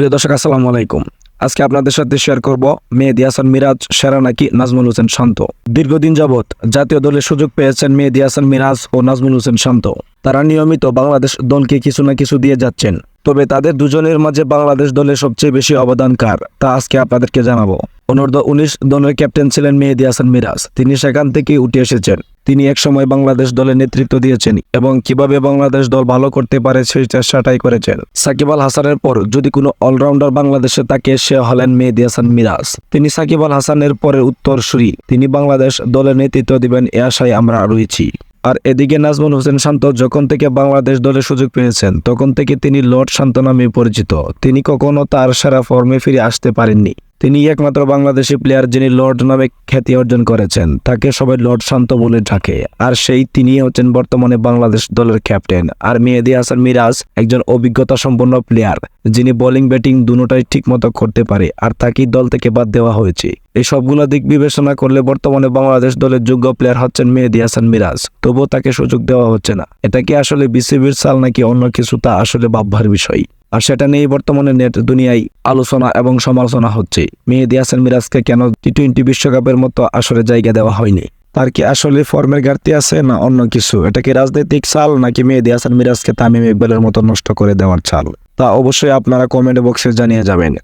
প্রিয় দর্শক, আসসালামু আলাইকুম। আজকে আপনাদের সাথে শেয়ার করব মেহেদি হাসান মিরাজ, সেরা নাকি নাজমুল হোসেন শান্ত? দীর্ঘদিন যাবৎ জাতীয় দলের সুযোগ পেয়েছেন মেহেদি হাসান মিরাজ ও নাজমুল হোসেন শান্ত। তারা নিয়মিত বাংলাদেশ দলকে কিছু না কিছু দিয়ে যাচ্ছেন। তবে তাদের দুজনের মাঝে বাংলাদেশ দলের সবচেয়ে বেশি অবদানকার তা আজকে আপনাদেরকে জানাব। অনূর্ধ্ব উনিশ দলের ক্যাপ্টেন ছিলেন মেহেদি হাসান মিরাজ। তিনি সেখান থেকে উঠে এসেছেন। তিনি একসময় বাংলাদেশ দলের নেতৃত্ব দিয়েছেন এবং কীভাবে বাংলাদেশ দল ভালো করতে পারে সেই চেষ্টাটাই করেছেন। সাকিব আল হাসানের পর যদি কোনো অলরাউন্ডার বাংলাদেশে তাকে সে হলেন মেহেদি হাসান মিরাজ। তিনি সাকিব আল হাসানের পরে উত্তরসূরি। তিনি বাংলাদেশ দলের নেতৃত্ব দিবেন, এ আশায় আমরা রয়েছি। আর এদিকে নাজমুল হোসেন শান্ত যখন থেকে বাংলাদেশ দলের সুযোগ পেয়েছেন, তখন থেকে তিনি লর্ড শান্ত নামে পরিচিত। তিনি কখনো তার সেরা ফর্মে ফিরে আসতে পারেননি। তিনি একমাত্র বাংলাদেশি প্লেয়ার যিনি লর্ড নামে খ্যাতি অর্জন করেছেন। তাকে সবাই লর্ড শান্ত বলে ডাকে। আর সেই তিনি হচ্ছেন বর্তমানে বাংলাদেশ দলের ক্যাপ্টেন আর মেহেদি হাসান মিরাজ একজন অভিজ্ঞতা সম্পন্ন প্লেয়ার যিনি বোলিং ব্যাটিং দুটোটাই ঠিকমতো করতে পারে। আর তাকেই দল থেকে বাদ দেওয়া হয়েছে। এই সবগুলো দিক বিবেচনা করলে বর্তমানে বাংলাদেশ দলের যোগ্য প্লেয়ার হচ্ছেন মেহেদি হাসান মিরাজ। তবুও তাকে সুযোগ দেওয়া হচ্ছে না। এটা কি আসলে বিসিবির সাল নাকি অন্য কিছু তা আসলে ভাববার বিষয়। আর সেটা নিয়েই বর্তমানে নেট দুনিয়ায় আলোচনা এবং সমালোচনা হচ্ছে। মেহেদি হাসান মিরাজকে কেন টি টোয়েন্টি বিশ্বকাপের মতো আসলে জায়গা দেওয়া হয়নি? তার কি আসলে ফর্মের ঘাটতি আছে না অন্য কিছু? এটা কি রাজনৈতিক চাল নাকি মেহেদি হাসান মিরাজকে তামিম ইকবালের মতো নষ্ট করে দেওয়ার চাল? তা অবশ্যই আপনারা কমেন্ট বক্সে জানিয়ে যাবেন।